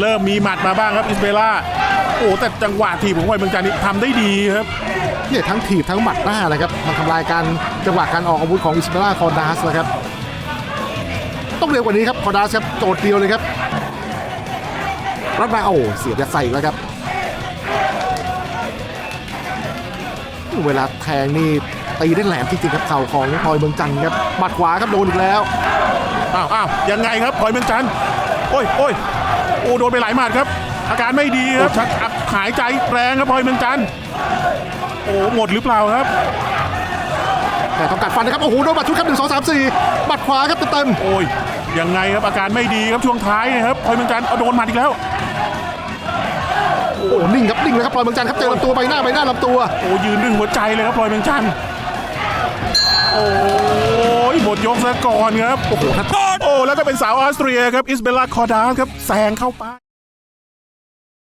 เริ่มมีหมัดมาบ้างครับอิสเบล่าโอ้แต่จังหวะทีบของพลอยเมืองจันทร์นี่ทำได้ดีครับเนี่ยทั้งถีบทั้งหมัดหน้าเลยครับมันทำลายการจังหวะการออกอาวุธของอิสเบล่าคอร์ดัสนะครับต้องเร็วกว่านี้ครับคอร์ดัสครับโจทย์เดียวเลยครับรัดมาโอ้เสียบจะใส่อีกแล้วครับ เวลาแทงนี่ตีได้แหลมจริงๆครับเข่าของพลอยเมืองจันทร์ครับหมัดขวาครับโดนอีกแล้วอ้าวอ้าวยังไงครับพลอยเมืองจันทร์โอ้ยโอ้ย โอ้โดนไปหลายหมัดครับ อาการไม่ดีครับชักอักหายใจแรงครับพลอยเมืองจันทร์โอ้หมดหรือเปล่าครับแต่ต้องกัดฟันนะครับโอ้โหโดนหมัดชุดครับหนึ่งสองสามสี่หมัดขวาครับเต็มโอ้ยยังไงครับอาการไม่ดีครับช่วงท้ายนะครับพลอยเมืองจันทร์เอาโดนหมัดอีกแล้วๆโอ้โหนิ่งครับนิ่งเลยครับพลอยเมืองจันทร์ครับเจอลำตัวใบหน้าใบหน้าลำตัวโอ้ยืนด้วยหัวใจเลยครับพลอยเมืองจันทร์โอ้ยหมดย กซะก่อนครับ โอ้โหโอ้แล้วก็เป็นสาวออสเตรียครับ อิสเบลล่าคอร์ดาสครับแซงเข้าไป